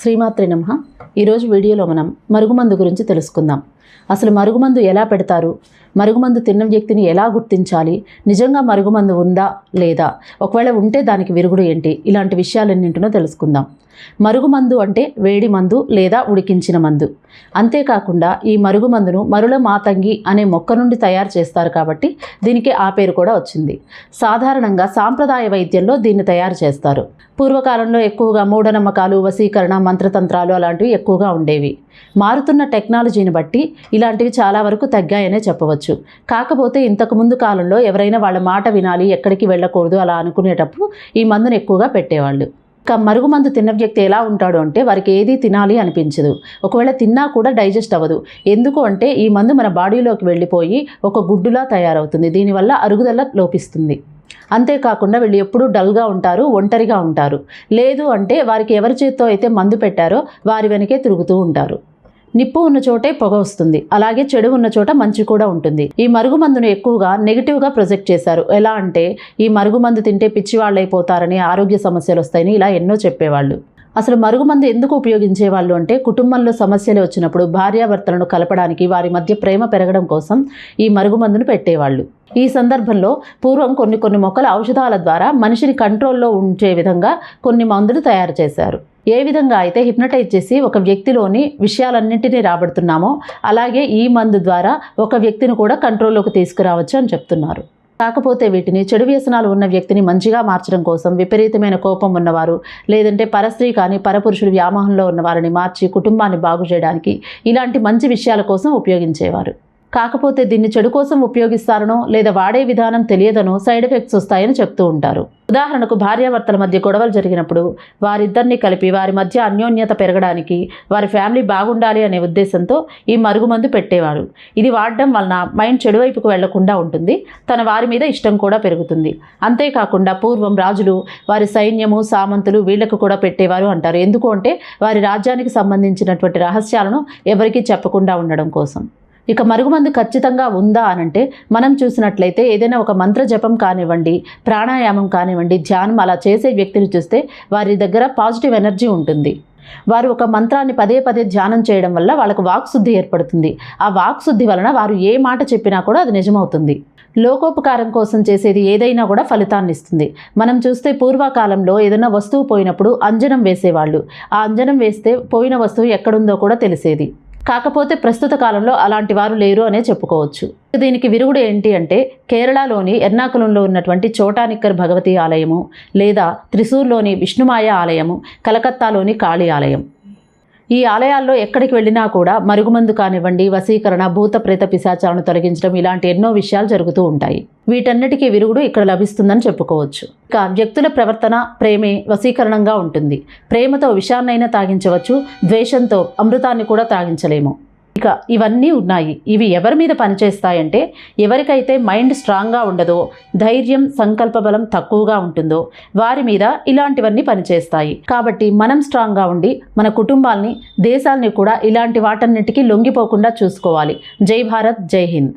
శ్రీమాత్రి నమ. ఈరోజు వీడియోలో మనం మరుగుమందు గురించి తెలుసుకుందాం. అసలు మరుగుమందు ఎలా పెడతారు? మరుగుమందు తిన్న వ్యక్తిని ఎలా గుర్తించాలి? నిజంగా మరుగుమందు ఉందా లేదా? ఒకవేళ ఉంటే దానికి విరుగుడు ఏంటి? ఇలాంటి విషయాలన్నింటినో తెలుసుకుందాం. మరుగుమందు అంటే వేడి మందు లేదా ఉడికించిన మందు. అంతేకాకుండా ఈ మరుగుమందును మరుల మాతంగి అనే మొక్క నుండి తయారు చేస్తారు కాబట్టి దీనికి ఆ పేరు కూడా వచ్చింది. సాధారణంగా సాంప్రదాయ వైద్యంలో దీన్ని తయారు చేస్తారు. పూర్వకాలంలో ఎక్కువగా మూఢనమ్మకాలు వశీకరణ మంత్రతంత్రాలు అలాంటివి ఎక్కువగా ఉండేవి. మారుతున్న టెక్నాలజీని బట్టి ఇలాంటివి చాలా వరకు తగ్గాయనే చెప్పవచ్చు. కాకపోతే ఇంతకుముందు కాలంలో ఎవరైనా వాళ్ళ మాట వినాలి ఎక్కడికి వెళ్ళకూడదు అలా అనుకునేటప్పుడు ఈ మందును ఎక్కువగా పెట్టేవాళ్ళు. ఇక మరుగుమందు తిన్న వ్యక్తి ఎలా ఉంటాడు అంటే వారికి ఏది తినాలి అనిపించదు. ఒకవేళ తిన్నా కూడా డైజెస్ట్ అవ్వదు. ఎందుకు అంటే ఈ మందు మన బాడీలోకి వెళ్ళిపోయి ఒక గుడ్డులా తయారవుతుంది. దీనివల్ల అరుగుదల లోపిస్తుంది. అంతేకాకుండా వీళ్ళు ఎప్పుడూ డల్గా ఉంటారు ఒంటరిగా ఉంటారు. లేదు అంటే వారికి ఎవరి చేత్తో అయితే మందు పెట్టారో వారి వెనకే తిరుగుతూ ఉంటారు. నిప్పు ఉన్న చోటే పొగ వస్తుంది. అలాగే చెడు ఉన్న చోట మంచి కూడా ఉంటుంది. ఈ మరుగుమందును ఎక్కువగా నెగిటివ్గా ప్రొజెక్ట్ చేశారు. ఎలా అంటే ఈ మరుగుమందు తింటే పిచ్చివాళ్ళు అయిపోతారని ఆరోగ్య సమస్యలు వస్తాయని ఇలా ఎన్నో చెప్పేవాళ్ళు. అసలు మరుగుమందు ఎందుకు ఉపయోగించేవాళ్ళు అంటే కుటుంబంలో సమస్యలు వచ్చినప్పుడు భార్యాభర్తలను కలపడానికి వారి మధ్య ప్రేమ పెరగడం కోసం ఈ మరుగుమందును పెట్టేవాళ్ళు. ఈ సందర్భంలో పూర్వం కొన్ని కొన్ని మొక్కల ఔషధాల ద్వారా మనిషిని కంట్రోల్లో ఉంచే విధంగా కొన్ని మందులు తయారు చేశారు. ఏ విధంగా అయితే హిప్నటైజ్ చేసి ఒక వ్యక్తిలోని విషయాలన్నింటినీ రాబడుతున్నామో అలాగే ఈ మందు ద్వారా ఒక వ్యక్తిని కూడా కంట్రోల్లోకి తీసుకురావచ్చు అని చెప్తున్నారు. కాకపోతే వీటిని చెడు వ్యసనాలు ఉన్న వ్యక్తిని మంచిగా మార్చడం కోసం విపరీతమైన కోపం ఉన్నవారు లేదంటే పరస్త్రీ కానీ పరపురుషుడు వ్యామోహంలో ఉన్నవారిని మార్చి కుటుంబాన్ని బాగు చేయడానికి ఇలాంటి మంచి విషయాల కోసం ఉపయోగించేవారు. కాకపోతే దీన్ని చెడు కోసం ఉపయోగిస్తారనో లేదా వాడే విధానం తెలియదనో సైడ్ ఎఫెక్ట్స్ వస్తాయని చెప్తూ ఉంటారు. ఉదాహరణకు భార్యాభర్తల మధ్య గొడవలు జరిగినప్పుడు వారిద్దరిని కలిపి వారి మధ్య అన్యోన్యత పెరగడానికి వారి ఫ్యామిలీ బాగుండాలి అనే ఉద్దేశంతో ఈ మరుగుమందు పెట్టేవారు ఇది వాడడం వలన మైండ్ చెడువైపుకు వెళ్ళకుండా ఉంటుంది. తన వారి మీద ఇష్టం కూడా పెరుగుతుంది. అంతేకాకుండా పూర్వం రాజులు వారి సైన్యము సామంతులు వీళ్ళకు కూడా పెట్టేవారు అంటారు. ఎందుకు అంటే వారి రాజ్యానికి సంబంధించినటువంటి రహస్యాలను ఎవరికీ చెప్పకుండా ఉండడం కోసం. ఇక మరుగుమందు ఖచ్చితంగా ఉందా అనంటే మనం చూసినట్లయితే ఏదైనా ఒక మంత్ర జపం కానివ్వండి ప్రాణాయామం కానివ్వండి ధ్యానం అలా చేసే వ్యక్తిని చూస్తే వారి దగ్గర పాజిటివ్ ఎనర్జీ ఉంటుంది. వారు ఒక మంత్రాన్ని పదే పదే ధ్యానం చేయడం వల్ల వాళ్ళకు వాక్శుద్ధి ఏర్పడుతుంది. ఆ వాక్శుద్ధి వలన వారు ఏ మాట చెప్పినా కూడా అది నిజమవుతుంది. లోకోపకారం కోసం చేసేది ఏదైనా కూడా ఫలితాన్ని ఇస్తుంది. మనం చూస్తే పూర్వకాలంలో ఏదైనా వస్తువు పోయినప్పుడు అంజనం వేసేవాళ్ళు. ఆ అంజనం వేస్తే పోయిన వస్తువు ఎక్కడుందో కూడా తెలిసేది. కాకపోతే ప్రస్తుత కాలంలో అలాంటి వారు లేరు అనే చెప్పుకోవచ్చు. దీనికి విరుగుడు ఏంటి అంటే కేరళలోని ఎర్నాకులంలో ఉన్నటువంటి చోటానిక్కర్ భగవతి ఆలయము లేదా త్రిశూర్లోని విష్ణుమాయ ఆలయము కలకత్తాలోని కాళీ ఆలయం. ఈ ఆలయాల్లో ఎక్కడికి వెళ్ళినా కూడా మరుగుమందు కానివ్వండి వశీకరణ భూత ప్రేత పిశాచాలను తొలగించడం ఇలాంటి ఎన్నో విషయాలు జరుగుతూ ఉంటాయి. వీటన్నిటికీ విరుగుడు ఇక్కడ లభిస్తుందని చెప్పుకోవచ్చు. ఇక వ్యక్తుల ప్రవర్తన ప్రేమే వశీకరణంగా ఉంటుంది. ప్రేమతో విషాన్నైనా తాగించవచ్చు ద్వేషంతో అమృతాన్ని కూడా తాగించలేము. ఇక ఇవన్నీ ఉన్నాయి. ఇవి ఎవరి మీద పనిచేస్తాయంటే ఎవరికైతే మైండ్ స్ట్రాంగ్గా ఉండదో ధైర్యం సంకల్ప బలం తక్కువగా ఉంటుందో వారి మీద ఇలాంటివన్నీ పనిచేస్తాయి. కాబట్టి మనం స్ట్రాంగ్గా ఉండి మన కుటుంబాల్ని దేశాల్ని కూడా ఇలాంటి వాటన్నిటికీ లొంగిపోకుండా చూసుకోవాలి. జై భారత్ జై హింద్.